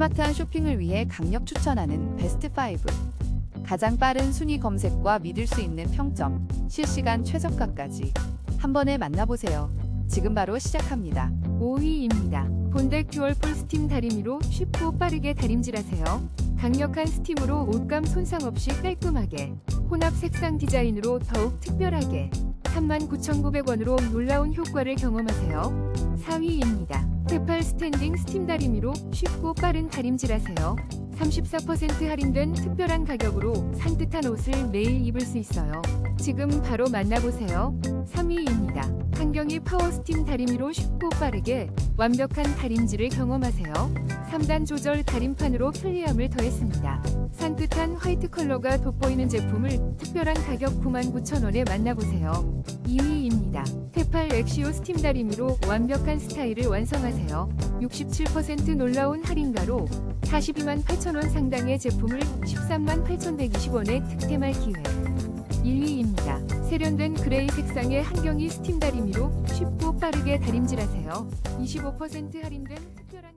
스마트한 쇼핑을 위해 강력 추천하는 베스트 5. 가장 빠른 순위 검색과 믿을 수 있는 평점, 실시간 최저가까지 한 번에 만나보세요. 지금 바로 시작합니다. 5위입니다. 본덱 듀얼 풀 스팀 다리미로 쉽고 빠르게 다림질하세요. 강력한 스팀으로 옷감 손상 없이 깔끔하게 혼합 색상 디자인으로 더욱 특별하게 39,900원으로 놀라운 효과를 경험하세요. 4위입니다. 테팔 스탠딩 스팀 다리미로 쉽고 빠른 다림질하세요. 34% 할인된 특별한 가격으로 산뜻한 옷을 매일 입을 수 있어요. 지금 바로 만나보세요. 3위입니다. 한경이 파워 스팀 다리미로 쉽고 빠르게 완벽한 다림질을 경험하세요. 3단 조절 다림판으로 편리함을 더했습니다. 산뜻한 화이트 컬러가 돋보이는 제품을 특별한 가격 99,000원에 만나보세요. 2위입니다. 테팔 엑시오 스팀 다리미로 완벽한 스타일을 완성하세요. 67% 놀라운 할인가로 42만 8천원 상당의 제품을 13만 8,120원에 득템할 기회. 1위입니다. 세련된 그레이 색상의 한경이 스팀 다리미로 쉽고 빠르게 다림질하세요. 25% 할인된 특별한